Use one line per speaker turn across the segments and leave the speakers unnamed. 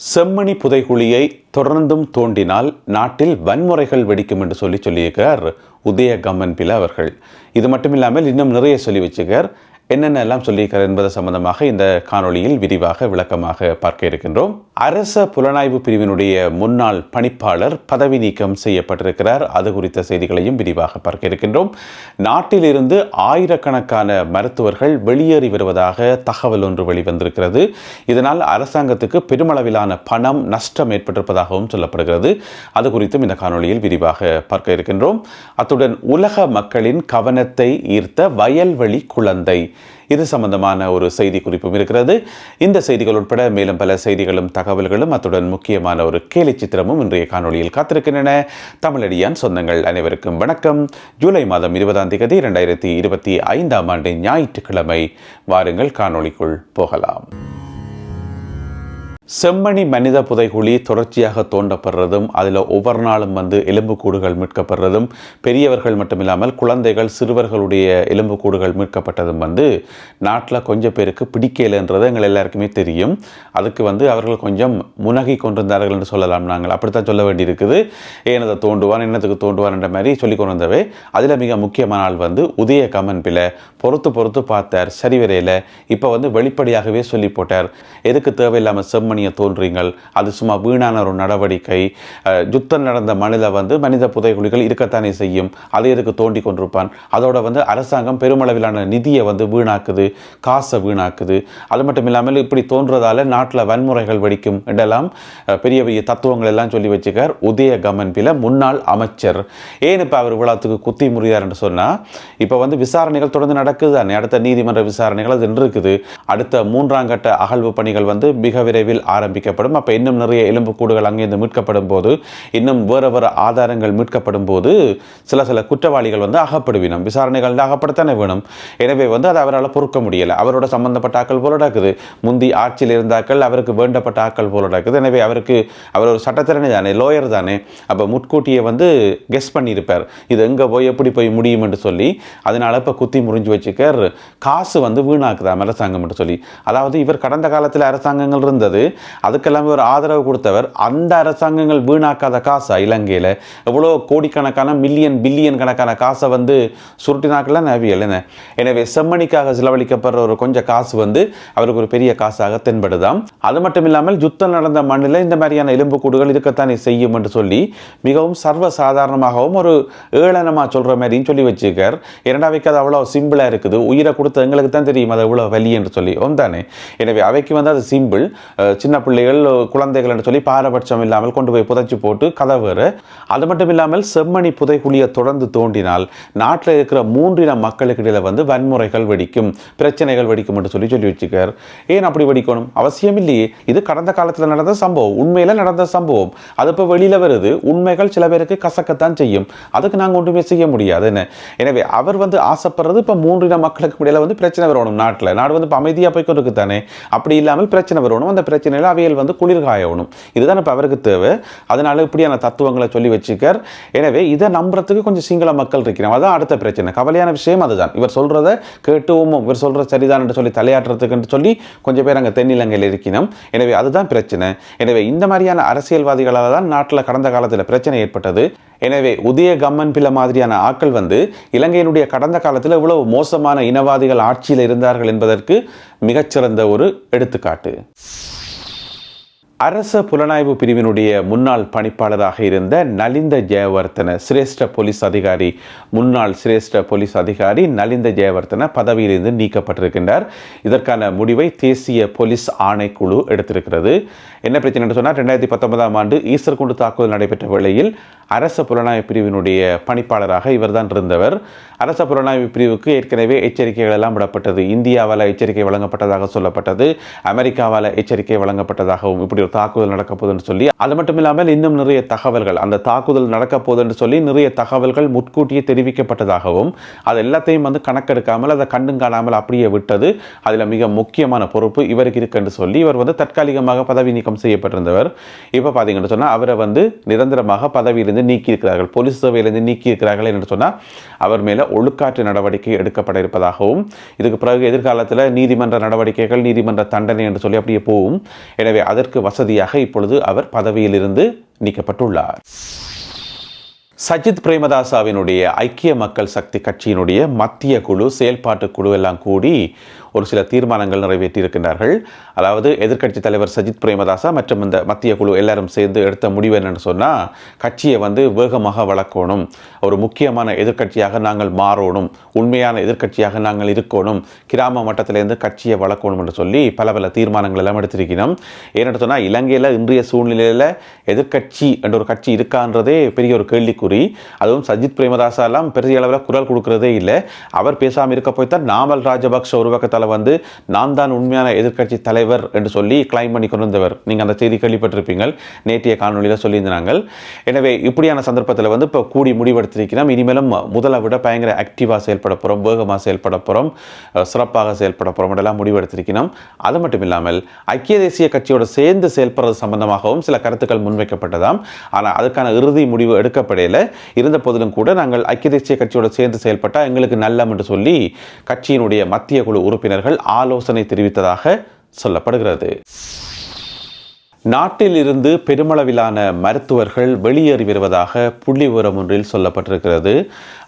செம்மணி புதைகுழியை தொடர்ந்தும் தோண்டினால் நாட்டில் வன்முறைகள் வெடிக்கும் என்று சொல்லி சொல்லியிருக்கார் உதய கம்மன் பில அவர்கள். இது மட்டும் இல்லாமல் இன்னும் நிறைய சொல்லி வச்சுக்கார் என்னென்ன எல்லாம் சொல்லியிருக்கார் என்பது சம்பந்தமாக இந்த காணொளியில் விரிவாக விளக்கமாக பார்க்க இருக்கின்றோம். அரச புலனாய்வு பிரிவினுடைய முன்னாள் பணிப்பாளர் பதவி நீக்கம் செய்யப்பட்டிருக்கிறார். அது குறித்த செய்திகளையும் விரிவாக பார்க்க இருக்கின்றோம். நாட்டிலிருந்து ஆயிரக்கணக்கான மருத்துவர்கள் வெளியேறி வருவதாக தகவல் ஒன்று வெளிவந்திருக்கிறது. இதனால் அரசாங்கத்துக்கு பெருமளவிலான பணம் நஷ்டம் ஏற்பட்டிருப்பதாகவும் சொல்லப்படுகிறது. அது குறித்தும் இந்த காணொளியில் விரிவாக பார்க்க இருக்கின்றோம். அத்துடன் உலக மக்களின் கவனத்தை ஈர்த்த வயல்வெளி குழந்தை இது சம்பந்தமான ஒரு செய்தி குறிப்பும் இருக்கிறது. இந்த செய்திகள் உட்பட மேலும் பல செய்திகளும் தகவல்களும் அத்துடன் முக்கியமான ஒரு கேலி சித்திரமும் இன்றைய காணொளியில் காத்திருக்கின்றன. தமிழடியான் சொந்தங்கள் அனைவருக்கும் வணக்கம். ஜூலை மாதம் இருபதாம் தேதி இரண்டாயிரத்தி இருபத்தி ஐந்தாம் ஆண்டு ஞாயிற்றுக்கிழமை. வாருங்கள் காணொளிக்குள் போகலாம். செம்மணி மனித புதைகுழி தொடர்ச்சியாக தோண்டப்படுறதும் அதில் ஒவ்வொரு நாளும் வந்து எலும்புக்கூடுகள் மீட்கப்படுறதும் பெரியவர்கள் மட்டும் இல்லாமல் குழந்தைகள் சிறுவர்களுடைய எலும்புக்கூடுகள் மீட்கப்பட்டதும் வந்து நாட்டில் கொஞ்சம் பேருக்கு பிடிக்கலைன்றது எங்கள் எல்லாருக்குமே தெரியும். அதுக்கு வந்து அவர்கள் கொஞ்சம் முனகி கொண்டிருந்தார்கள் என்று சொல்லலாம் நாங்கள். அப்படித்தான் சொல்ல வேண்டியிருக்குது. ஏனதை தோண்டுவான் என்னத்துக்கு தோண்டுவான் என்ற மாதிரி சொல்லி கொண்டு வந்தவை அதில் மிக முக்கியமான ஆள் வந்து உதய கமன் பிள்ளை. பொறுத்து பொறுத்து பார்த்தார். சரிவரையில் இப்போ வந்து வெளிப்படையாகவே சொல்லி போட்டார். எதுக்கு தேவையில்லாமல் செம்மணி செம்மணியை தோன்றீங்கள் அது சும்மா வீணான ஒரு நடவடிக்கை. யுத்தம் நடந்த மனித வந்து மனித புதைகுழிகள் இருக்கத்தானே செய்யும். அதை எதுக்கு தோண்டி கொண்டிருப்பான்? அதோட வந்து அரசாங்கம் பெருமளவிலான நிதியை வந்து வீணாக்குது. காசை வீணாக்குது. அது மட்டும் இல்லாமல் இப்படி தோன்றதால நாட்டில் வன்முறைகள் வெடிக்கும் என்றெல்லாம் பெரிய பெரிய தத்துவங்கள் எல்லாம் சொல்லி வச்சுக்கார் உதய கமன்பில முன்னாள் அமைச்சர். ஏன் இப்போ அவர் விழாத்துக்கு குத்தி முறியார் என்று சொன்னால் இப்போ வந்து விசாரணைகள் தொடர்ந்து நடக்குது தானே. அடுத்த நீதிமன்ற விசாரணைகள் அது இருக்குது அடுத்த மூன்றாம் கட்ட அகழ்வு பணிகள் வந்து மிக விரைவில் ஆரம்பிக்கப்படும். அப்போ இன்னும் நிறைய எலும்புக்கூடுகள் அங்கேருந்து மீட்கப்படும் போது இன்னும் வேறு வேறு ஆதாரங்கள் மீட்கப்படும் போது சில சில குற்றவாளிகள் வந்து அகப்படுவினம் விசாரணைகள் வந்து அகப்படத்தானே வேணும். எனவே வந்து அதை அவரால் பொறுக்க முடியலை. அவரோட சம்பந்தப்பட்ட ஆக்கள் போல நடக்குது. முந்தி ஆட்சியில் இருந்தாக்கள் அவருக்கு வேண்டப்பட்ட ஆக்கள் போல நடக்குது. எனவே அவருக்கு அவர் ஒரு சட்டத்திறனை தானே லோயர் தானே. அப்போ முட்கூட்டியை வந்து கெஸ் பண்ணியிருப்பார். இது எங்கே போய் எப்படி போய் முடியும் என்று சொல்லி அதனால் இப்போ குத்தி முறிஞ்சு வச்சுக்கார். காசு வந்து வீணாக்குதாம் அரசாங்கம் என்று சொல்லி. அதாவது இவர் கடந்த காலத்தில் அரசாங்கங்கள் இருந்தது. அதுக்கெல்லாமே ஒரு ஆதரவு கொடுத்தவர். அந்த அரசாங்கங்கள் வீணாக்காத காசா இலங்கையில்? எவ்வளோ கோடிக்கணக்கான மில்லியன் பில்லியன் கணக்கான காசை வந்து சுருட்டினாக்கெல்லாம் நவியல் என்ன எனவே செம்மணிக்காக செலவழிக்கப்படுற ஒரு கொஞ்சம் காசு வந்து அவருக்கு ஒரு பெரிய காசாக தென்படுதாம். அது மட்டும் இல்லாமல் யுத்தம் நடந்த மண்ணில் இந்த மாதிரியான எலும்புக்கூடுகள் இருக்கத்தானே செய்யும் என்று சொல்லி மிகவும் சர்வ சாதாரணமாகவும் ஒரு ஏளனமாக சொல்கிற மாதிரியும் சொல்லி வச்சிருக்கார். இரண்டாவைக்கு அது அவ்வளோ சிம்பிளாக இருக்குது. உயிரை கொடுத்த எங்களுக்கு தான் தெரியும். அது எவ்வளோ வலி என்று சொல்லி. ஒன்றானே. எனவே அவைக்கு வந்து அது சிம்பிள். சின்ன பிள்ளைகள் குழந்தைகள் என்று சொல்லி பாரபட்சம் இல்லாமல் கொண்டு போய் புதைச்சி போட்டு கதை வேறு. அது மட்டும் இல்லாமல் செம்மணி புதைக்குழியை தொடர்ந்து தோண்டினால் நாட்டில் இருக்கிற மூன்றின மக்களுக்கு இடையில வந்து வன்முறைகள் வெடிக்கும் பிரச்சனைகள் வெடிக்கும் என்று சொல்லி சொல்லி வச்சுக்கார். ஏன் அப்படி வெடிக்கணும்? அவசியம் இல்லையே. இது கடந்த காலத்தில் நடந்த சம்பவம். உண்மையில் நடந்த சம்பவம். அது இப்போ வெளியில் வருது. உண்மைகள் சில பேருக்கு கசக்கத்தான் செய்யும். அதுக்கு நாங்கள் ஒன்றுமே செய்ய முடியாது. என்ன? எனவே அவர் வந்து ஆசைப்படுறது இப்போ மூன்றின மக்களுக்கு இடையில வந்து பிரச்சனை வரணும் நாட்டில். நாடு வந்து இப்போ அமைதியாக போய் கொண்டு தானே. அப்படி இல்லாமல் பிரச்சனை வரணும். அந்த பிரச்சனை நிலாவியல் வந்து குளிர்காயணும் இதுதான் இப்போ அவருக்கு தேவை. அதனால இப்படியான தத்துவங்களை சொல்லி வச்சுக்கார் எனவே இதை நம்புறதுக்கு கொஞ்சம் சிங்கள மக்கள் இருக்கிறோம் அதான் அடுத்த பிரச்சனை. கவலையான விஷயம் அதுதான். இவர் சொல்கிறத கேட்டுவோமோ இவர் சொல்கிற சரிதான் என்று சொல்லி தலையாட்டுறதுக்கு சொல்லி கொஞ்சம் பேர் அங்கே தென்னிலங்கையில் இருக்கணும். எனவே அதுதான் பிரச்சனை. எனவே இந்த மாதிரியான அரசியல்வாதிகளால் தான் நாட்டில் கடந்த காலத்தில் பிரச்சனை ஏற்பட்டது. எனவே உதய கம்மன் பிள்ளை மாதிரியான ஆட்கள் வந்து இலங்கையினுடைய கடந்த காலத்தில் இவ்வளவு மோசமான இனவாதிகள் ஆட்சியில் இருந்தார்கள் என்பதற்கு மிகச்சிறந்த ஒரு எடுத்துக்காட்டு. அரச புலனாய்வு பிரிவினுடைய முன்னாள் பணிப்பாளராக இருந்த நலிந்த ஜெயவர்த்தன சிரேஷ்ட போலீஸ் அதிகாரி முன்னாள் சிரேஷ்ட போலீஸ் அதிகாரி நலிந்த ஜெயவர்த்தன பதவியிலிருந்து நீக்கப்பட்டிருக்கின்றார். இதற்கான முடிவை தேசிய போலீஸ் ஆணைக்குழு எடுத்திருக்கிறது. என்ன பிரச்சனை சொன்னால் ரெண்டாயிரத்தி பத்தொன்பதாம் ஆண்டு ஈஸ்வர்குண்டு தாக்குதல் நடைபெற்ற வேளையில் அரச புலனாய்வு பிரிவினுடைய பணிப்பாளராக இவர்தான் இருந்தவர். அரச புலனாய்வு பிரிவுக்கு ஏற்கனவே எச்சரிக்கைகள் எல்லாம் விடப்பட்டது. இந்தியாவால் எச்சரிக்கை வழங்கப்பட்டதாக சொல்லப்பட்டது. அமெரிக்காவால் எச்சரிக்கை வழங்கப்பட்டதாகவும் இப்படி தாக்குதல் நடக்க போகுதுன்னு சொல்லி அது மட்டும் இல்லாமல் இன்னும் நிறைய தகவல்கள் அந்த தாக்குதல் நடக்க போகுதுன்னு சொல்லி நிறைய தகவல்கள் முன்கூட்டியே தெரிவிக்கப்பட்டதாகவும் அது எல்லாத்தையும் வந்து கணக்கெடுக்காமல் அதை கண்டும் காணாமல் அப்படியே விட்டது. அதில் மிக முக்கியமான பொறுப்பு இவருக்கு இருக்குன்னு சொல்லி இவர் வந்து தற்காலிகமாக பதவி நீக்கம் செய்யப்பட்டிருந்தவர். இப்போ பார்த்தீங்கன்னு சொன்னால் அவரை வந்து நிரந்தரமாக பதவியிலிருந்து நீக்கி இருக்கிறார்கள் போலீஸ் சேவையிலிருந்து நீக்கி இருக்கிறார்கள் என்று சொன்னால் அவர் மேலே ஒழுக்காற்று நடவடிக்கை எடுக்கப்பட இருப்பதாகவும் இதுக்கு பிறகு எதிர்காலத்தில் நீதிமன்ற நடவடிக்கைகள் நீதிமன்ற தண்டனை என்று சொல்லி அப்படியே போகும். எனவே அதற்கு வசதியாக இப்பொழுது அவர் பதவியிலிருந்து நீக்கப்பட்டுள்ளார். சஜித் பிரேமதாசாவினுடைய ஐக்கிய மக்கள் சக்தி கட்சியினுடைய மத்திய குழு செயல்பாட்டு குழு எல்லாம் கூடி ஒரு சில தீர்மானங்கள் நிறைவேற்றியிருக்கிறார்கள் அதாவது எதிர்க்கட்சி தலைவர் சஜித் பிரேமதாசா மற்றும் இந்த மத்திய குழு எல்லாரும் சேர்ந்து எடுத்த முடிவு என்னென்னு சொன்னால் கட்சியை வந்து வேகமாக வளர்க்கணும். ஒரு முக்கியமான எதிர்க்கட்சியாக நாங்கள் மாறணும். உண்மையான எதிர்க்கட்சியாக நாங்கள் இருக்கணும். கிராம மட்டத்திலேருந்து கட்சியை வளர்க்கணும் என்று சொல்லி பல பல தீர்மானங்கள் எல்லாம் எடுத்திருக்கிறோம். ஏன்னு சொன்னால் இலங்கையில் இன்றைய சூழ்நிலையில் எதிர்க்கட்சி என்ற ஒரு கட்சி இருக்கான்றதே பெரிய ஒரு கேள்விக்குறி. அதுவும் சஜித் பிரேமதாசா எல்லாம் பெரிய அளவில் குரல் கொடுக்கறதே இல்லை. அவர் பேசாமல் இருக்க போய் தான் நாமல் ராஜபக்ஷ ஒரு பக்கத்தால் வந்து நான் தான் உண்மையான எதிர்க்கட்சி தலைவர் என்று சொல்லி கிளைம் பண்ணி கொண்டு வந்தவர் நீங்கள் அந்த செய்தி கேள்விப்பட்டிருப்பீங்கள். நேற்றைய காணொலியில் சொல்லியிருந்தாங்க எனவே இப்படியான சந்தர்ப்பத்தில் வந்து இப்போ கூடி முடிவெடுத்திருக்கிறோம். இனிமேலும் முதலை விட பயங்கர ஆக்டிவாக செயல்பட போகிறோம் வேகமாக செயல்பட போகிறோம் சிறப்பாக செயல்பட போகிறோம் எல்லாம் முடிவெடுத்திருக்கிறோம். அது மட்டும் இல்லாமல் ஐக்கிய தேசிய கட்சியோடு சேர்ந்து செயல்படுறது சம்பந்தமாகவும் சில கருத்துக்கள் முன்வைக்கப்பட்டதாம். ஆனால் அதுக்கான இறுதி முடிவு எடுக்கப்படையில். இருந்த போதிலும் கூட நாங்கள் ஐக்கிய தேசிய கட்சியோடு சேர்ந்து செயல்பட்டால் எங்களுக்கு நல்லம் என்று சொல்லி கட்சியினுடைய மத்திய குழு உறுப்பினர் உறுப்பினர்கள் ஆலோசனை தெரிவித்ததாக சொல்லப்படுகிறது. நாட்டில் இருந்து பெருமளவிலான மருத்துவர்கள் வெளியேறி வருவதாக புள்ளி விவரம் ஒன்றில் சொல்லப்பட்டிருக்கிறது.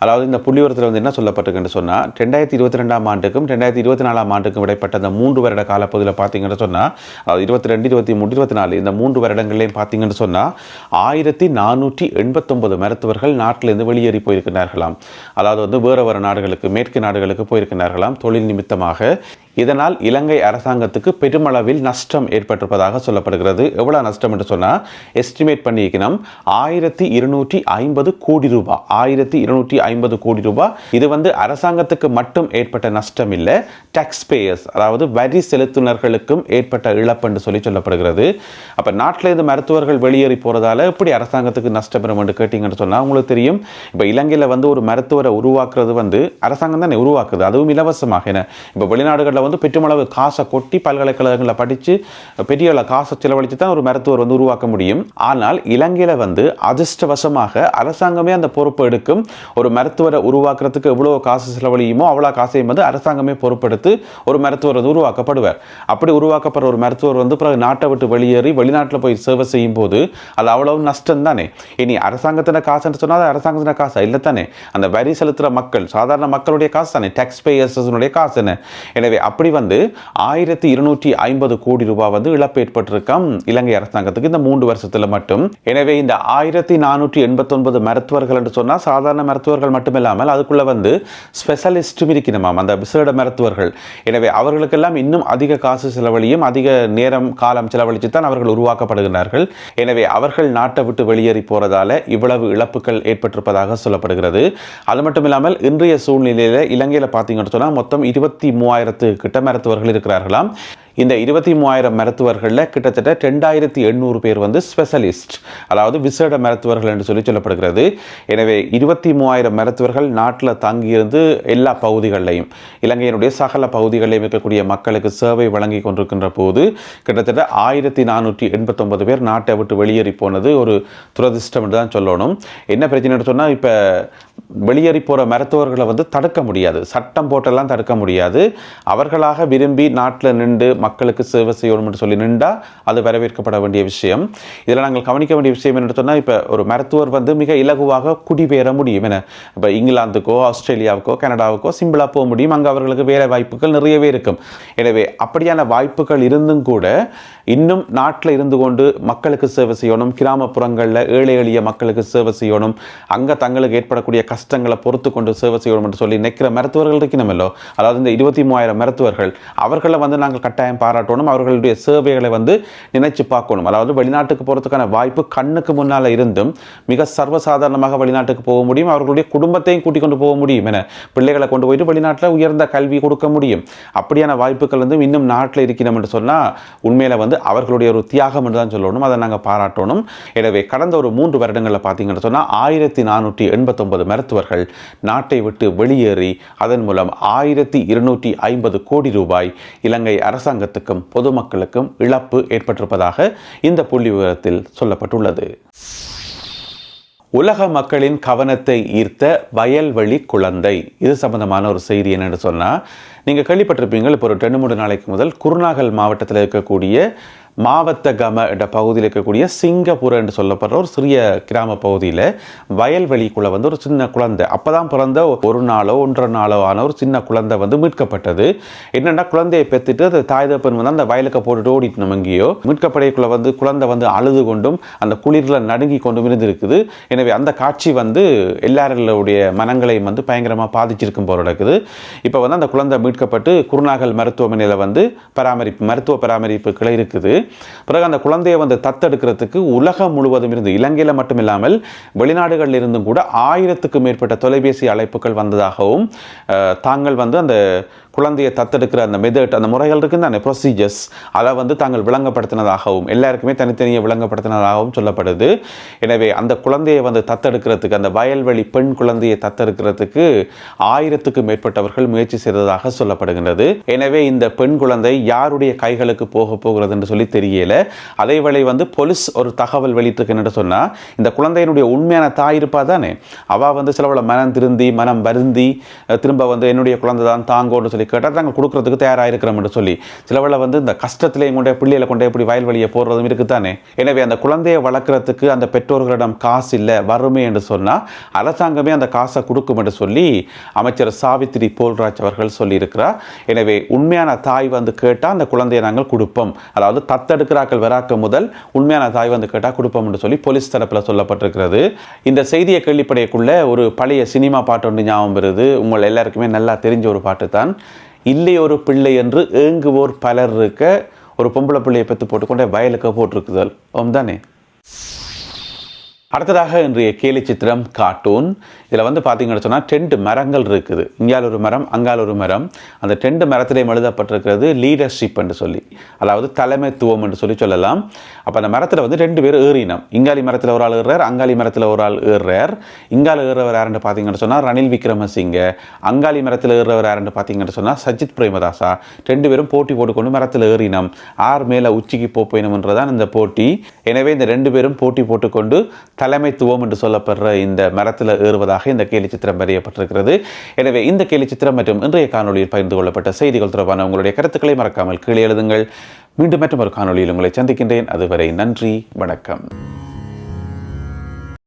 அதாவது இந்த புள்ளி விவரத்தில் வந்து என்ன சொல்லப்பட்டிருக்குன்னு சொன்னால் ரெண்டாயிரத்தி இருபத்தி ரெண்டாம் ஆண்டுக்கும் ரெண்டாயிரத்தி இருபத்தி நாலாம் ஆண்டுக்கும் இடைப்பட்ட அந்த மூன்று வருட காலப்பகுதியில் பார்த்தீங்கன்னு சொன்னால் அதாவது இருபத்தி ரெண்டு இருபத்தி மூணு இருபத்தி நாலு இந்த மூன்று வருடங்களையும் பார்த்தீங்கன்னு சொன்னால் ஆயிரத்தி நானூற்றி எண்பத்தொம்பது மருத்துவர்கள் நாட்டிலிருந்து வெளியேறி போயிருக்கிறார்களாம். அதாவது வந்து வேறு வேறு நாடுகளுக்கு மேற்கு நாடுகளுக்கு போயிருக்கிறார்களாம் தொழில் நிமித்தமாக. இதனால் இலங்கை அரசாங்கத்துக்கு பெருமளவில் நஷ்டம் ஏற்பட்டிருப்பதாக சொல்லப்படுகிறது. எவ்வளோ நஷ்டம் என்று சொன்னால் எஸ்டிமேட் பண்ணியிருக்கணும். ஆயிரத்தி இருநூற்றி ஐம்பது கோடி ரூபாய் ஆயிரத்தி இருநூற்றி ஐம்பது கோடி ரூபாய் இது வந்து அரசாங்கத்துக்கு மட்டும் ஏற்பட்ட நஷ்டம் இல்லை டாக்ஸ் பேயர்ஸ் அதாவது வரி செலுத்துனர்களுக்கும் ஏற்பட்ட இழப்பு என்று சொல்லி சொல்லப்படுகிறது. அப்போ நாட்டில் இருந்து மருத்துவர்கள் வெளியேறி போகிறதால எப்படி அரசாங்கத்துக்கு நஷ்டம் பெறும் என்று கேட்டிங்கன்னு சொன்னால் உங்களுக்கு தெரியும். இப்போ இலங்கையில் வந்து ஒரு மருத்துவரை உருவாக்குறது வந்து அரசாங்கம் தானே உருவாக்குது. அதுவும் இலவசமாக. என்ன இப்போ வெளிநாடுகளில் வந்து பெற்றுமளவு காசை கொட்டி பல்கலைக்கழகங்களில் படித்து பெரிய அளவு காசை செலவழித்து தான் ஒரு மருத்துவர் வந்து உருவாக்க முடியும். ஆனால் இலங்கையில் வந்து அதிர்ஷ்டவசமாக அரசாங்கமே அந்த பொறுப்பு எடுக்கும். ஒரு மருத்துவரை உருவாக்குறதுக்கு எவ்வளோ காசு செலவழியுமோ அவ்வளோ காசையும் வந்து அரசாங்கமே பொறுப்பெடுத்து ஒரு மருத்துவர் வந்து உருவாக்கப்படுவார். அப்படி உருவாக்கப்படுற ஒரு மருத்துவர் வந்து பிறகு நாட்டை விட்டு வெளியேறி வெளிநாட்டில் போய் சேவை செய்யும் போது அது அவ்வளவு நஷ்டம் தானே? இனி அரசாங்கத்தின காசுன்னு சொன்னால் அது அரசாங்கத்தின காசா? இல்லை தானே. அந்த வரி செலுத்துகிற மக்கள் சாதாரண மக்களுடைய காசு தானே? டேக்ஸ் பேயர்ஸனுடைய காசு என்ன? எனவே அப்படி வந்து ஆயிரத்தி இருநூற்றி ஐம்பது கோடி ரூபாய் வந்து இழப்பு ஏற்பட்டிருக்காம் இலங்கை அரசாங்கத்துக்கு இந்த மூன்று வருஷத்தில் மட்டும். எனவே இந்த ஆயிரத்தி நானூற்றி எண்பத்தொன்பது மருத்துவர்கள் என்று சொன்னால் சாதாரண மருத்துவர்கள் மட்டுமில்லாமல் அதுக்குள்ளே வந்து ஸ்பெஷலிஸ்ட்டும் இருக்கணுமாம் அந்த விசேட மருத்துவர்கள். எனவே அவர்களுக்கெல்லாம் இன்னும் அதிக காசு செலவழியும் அதிக நேரம் காலம் செலவழித்து தான் அவர்கள் உருவாக்கப்படுகிறார்கள் எனவே அவர்கள் நாட்டை விட்டு வெளியேறி போகிறதால இவ்வளவு இழப்புகள் ஏற்பட்டிருப்பதாக சொல்லப்படுகிறது. அது மட்டும் இல்லாமல் இன்றைய சூழ்நிலையில் இலங்கையில் பார்த்தீங்கன்னு சொன்னால் மொத்தம் இருபத்தி மூவாயிரத்து கிட்ட மருத்துவர்கள் இருக்கிறார்களாம். இந்த இருபத்தி மூவாயிரம் மருத்துவர்களில் கிட்டத்தட்ட ரெண்டாயிரத்தி எண்ணூறு பேர் வந்து ஸ்பெஷலிஸ்ட் அதாவது விசேட மருத்துவர்கள் என்று சொல்லி சொல்லப்படுகிறது. எனவே இருபத்தி மூவாயிரம் மருத்துவர்கள் நாட்டில் தங்கியிருந்து எல்லா பகுதிகளிலையும் இலங்கையினுடைய சகல பகுதிகளிலும் இருக்கக்கூடிய மக்களுக்கு சேவை வழங்கி கொண்டிருக்கின்ற போது கிட்டத்தட்ட ஆயிரத்தி நானூற்றி எண்பத்தொன்பது பேர் நாட்டை விட்டு வெளியேறி போனது ஒரு துரதிர்ஷ்டம் என்று தான் சொல்லணும். என்ன பிரச்சனைன்னு சொன்னால் இப்போ வெளியேறி போகிற மருத்துவர்களை வந்து தடுக்க முடியாது. சட்டம் போட்டெல்லாம் தடுக்க முடியாது. அவர்களாக விரும்பி நாட்டில் நின்று மக்களுக்கு சேவை செய்யணும் என்று சொல்லி நின்றா அது வரவேற்கப்பட வேண்டிய விஷயம். இதில் நாங்கள் கவனிக்க வேண்டிய விஷயம் என்னென்னு சொன்னால் இப்போ ஒரு மருத்துவர் வந்து மிக இலகுவாக குடிபெயர முடியும். என இப்போ இங்கிலாந்துக்கோ ஆஸ்திரேலியாவுக்கோ கனடாவுக்கோ சிம்பிளாக போக முடியும். அங்கே அவர்களுக்கு வேலை வாய்ப்புகள் நிறையவே இருக்கும். எனவே அப்படியான வாய்ப்புகள் இருந்தும் கூட இன்னும் நாட்டில் இருந்து கொண்டு மக்களுக்கு சேவை செய்யணும். கிராமப்புறங்களில் ஏழை எளிய மக்களுக்கு சேவை செய்யணும். அங்கே தங்களுக்கு ஏற்படக்கூடிய கஷ்டங்களை பொறுத்து கொண்டு சேவை செய்யணும் என்று சொல்லி நிற்கிற மருத்துவர்கள் இருக்கணுமல்லோ அதாவது இந்த இருபத்தி மூவாயிரம் மருத்துவர்கள் அவர்களை வந்து நாங்கள் கட்டாயம் பாராட்டணும். அவர்களுடைய சேவைகளை வந்து நினைச்சு பார்க்கணும். அதாவது வெளிநாட்டுக்கு போகிறதுக்கான வாய்ப்பு கண்ணுக்கு முன்னால் இருந்தும் மிக சர்வசாதாரணமாக வெளிநாட்டுக்கு போக முடியும். அவர்களுடைய குடும்பத்தையும் கூட்டிக் கொண்டு போக முடியும் என பிள்ளைகளை கொண்டு போயிட்டு வெளிநாட்டில் உயர்ந்த கல்வி கொடுக்க முடியும். அப்படியான வாய்ப்புகள் வந்து இன்னும் நாட்டில் இருக்கணும் என்று சொன்னால் உண்மையில் வந்து அவர்களுடைய ஒரு தியாகம் என்று தான் சொல்லணும். அதை நாங்கள் பாராட்டணும். எனவே கடந்த ஒரு மூன்று வருடங்களில் பார்த்தீங்கன்னு சொன்னால் ஆயிரத்தி நானூற்றி எண்பத்தொன்பது மருத்துவர்கள் நாட்டை விட்டு வெளியேறி அதன் மூலம் ஆயிரத்தி இருநூற்றி ஐம்பது கோடி ரூபாய் இலங்கை அரசாங்கத்துக்கும் பொதுமக்களுக்கும் இழப்பு ஏற்பட்டிருப்பதாக இந்த புள்ளி விவரத்தில் சொல்லப்பட்டுள்ளது. உலக மக்களின் கவனத்தை ஈர்த்த வயல்வெளி குழந்தை. இது சம்பந்தமான ஒரு செய்தி என்னென்னு சொன்னால் நீங்கள் கேள்விப்பட்டிருப்பீங்க இப்போ ஒரு ரெண்டு மூணு நாளைக்கு முதல் குருநாகல் மாவட்டத்தில் இருக்கக்கூடிய மாவத்த கம என்ற பகுதியில் இருக்கக்கூடிய சிங்கப்பூர் என்று சொல்லப்படுற ஒரு சிறிய கிராம பகுதியில் வயல்வெளிக்குள்ள வந்து ஒரு சின்ன குழந்தை. அப்போ தான் பிறந்த ஒரு நாளோ ஒன்றரை நாளோ ஆன ஒரு சின்ன குழந்தை வந்து மீட்கப்பட்டது. என்னென்னா குழந்தையை பெற்றுட்டு அது தாய் தப்பன் வந்து அந்த வயலுக்கு போட்டுட்டு ஓடிட்டு நம்ம எங்கேயோ. மீட்கப்படைக்குள்ள வந்து குழந்தை வந்து அழுது கொண்டும் அந்த குளிரில் நடுங்கி கொண்டும் இருந்திருக்குது. எனவே அந்த காட்சி வந்து எல்லாருடைய மனங்களையும் வந்து பயங்கரமாக பாதிச்சிருக்கும் போல நடக்குது. இப்போ வந்து அந்த குழந்தை மீட்கப்பட்டு குருநாகல் மருத்துவமனையில் வந்து பராமரிப்பு மருத்துவ பராமரிப்புகளை இருக்குது. பிறகு அந்த குழந்தையை வந்து தத்தெடுக்கிறதுக்கு உலகம் முழுவதும் இருந்து இலங்கையில் மட்டும் இல்லாமல் வெளிநாடுகளில் இருந்தும் கூட ஆயிரத்துக்கும் மேற்பட்ட தொலைபேசி அழைப்புகள் வந்ததாகவும் தாங்கள் வந்து அந்த குழந்தையை தத்தெடுக்கிற அந்த மெதட் அந்த முறைகள் இருக்குது அந்த ப்ரொசீஜர்ஸ் அதை வந்து தாங்கள் விளங்கப்படுத்தினதாகவும் எல்லாருக்குமே தனித்தனியாக விளங்கப்படுத்தினதாகவும் சொல்லப்படுது. எனவே அந்த குழந்தையை வந்து தத்தெடுக்கிறதுக்கு அந்த வயல்வெளி பெண் குழந்தையை தத்தெடுக்கிறதுக்கு ஆயிரத்துக்கும் மேற்பட்டவர்கள் முயற்சி செய்ததாக சொல்லப்படுகின்றது. எனவே இந்த பெண் குழந்தை யாருடைய கைகளுக்கு போக போகிறது என்று சொல்லி தெரியல. அதேவேளை வந்து போலீஸ் ஒரு தகவல் வெளியிட்டிருக்குன்னு சொன்னால் இந்த குழந்தையினுடைய உண்மையான தாய் இருப்பா தானே? அவள் வந்து சிலவள மனம் திருந்தி மனம் வருந்தி திரும்ப வந்து என்னுடைய குழந்தை தான் தாங்கோன்னு சொல்லி கேட்டால் நாங்கள் கொடுக்குறதுக்கு தயாராக இருக்கிறோம்னு சொல்லி. சிலவள வந்து இந்த கஷ்டத்திலையும் கொண்டே பிள்ளைகளை கொண்டே இப்படி வயல்வெளியை போடுறதும் இருக்குதானே? எனவே அந்த குழந்தையை வளர்க்குறதுக்கு அந்த பெற்றோர்களிடம் காசு இல்லை வறுமை என்று சொன்னால் அரசாங்கமே அந்த காசை கொடுக்கும் என்று சொல்லி அமைச்சர் சாவித்திரி போல்ராஜ் அவர்கள் சொல்லியிருக்கிறார். எனவே உண்மையான தாய் வந்து கேட்டால் அந்த குழந்தையை நாங்கள் கொடுப்போம். அதாவது தத்தெடுக்கிறாக்கள் வராக்க முதல் உண்மையான தாய் வந்து கேட்டால் கொடுப்போம் என்று சொல்லி போலீஸ் தரப்பில் சொல்லப்பட்டிருக்கிறது. இந்த செய்தியை கேள்விப்படையக்குள்ள ஒரு பழைய சினிமா பாட்டு ஒன்று ஞாபகம் வருது. உங்கள் எல்லாருக்குமே நல்லா தெரிஞ்ச ஒரு பாட்டு தான். இல்லை ஒரு பிள்ளை என்று ஏங்குவோர் பலர் இருக்க ஒரு பொம்பளை பிள்ளையை பெற்று போட்டுக்கொண்டே வயலுக்கு போட்டிருக்குதல். ஓம் தானே? அடுத்ததாக இன்றைய கேலி சித்திரம் கார்ட்டூன் இதில் வந்து பார்த்தீங்கன்னு சொன்னால் டென்ட் மரங்கள் இருக்குது. இங்கால் ஒரு மரம் அங்கால் ஒரு மரம். அந்த டென்ட் மரத்திலே எழுதப்பட்டிருக்கிறது லீடர்ஷிப் என்று சொல்லி. அதாவது தலைமைத்துவம் என்று சொல்லி சொல்லலாம். அப்போ அந்த மரத்தில் வந்து ரெண்டு பேர் ஏறினம். இங்காலி மரத்தில் ஒரு ஆள் ஏறுறார் அங்காளி மரத்தில் ஒரு ஆள் ஏறுறார். இங்கால ஏறுறவர் யாருன்னு பார்த்தீங்கன்னு சொன்னால் ரணில் விக்ரமசிங்க. அங்காளி மரத்தில் ஏறுறவர் யாருன்னு பார்த்தீங்கன்னு சொன்னால் சஜித் பிரேமதாசா. ரெண்டு பேரும் போட்டி போட்டுக்கொண்டு மரத்தில் ஏறினம். ஆர் மேலே உச்சிக்கு போப்போயணும்ன்றதான் இந்த போட்டி. எனவே இந்த ரெண்டு பேரும் போட்டி போட்டுக்கொண்டு தலைமைத்துவம் என்று சொல்லப்படுற இந்த மரத்தில் ஏறுவதாக இந்த கேலி சித்திரம் வரையப்பட்டிருக்கிறது எனவே இந்த கேலி சித்திரம் மற்றும் இன்றைய காணொலியில் பகிர்ந்து கொள்ளப்பட்ட செய்திகள் தொடர்பான உங்களுடைய கருத்துக்களை மறக்காமல் கீழே எழுதுங்கள். மீண்டும் மற்றும் ஒரு காணொளியில் உங்களை சந்திக்கின்றேன். அதுவரை நன்றி வணக்கம்.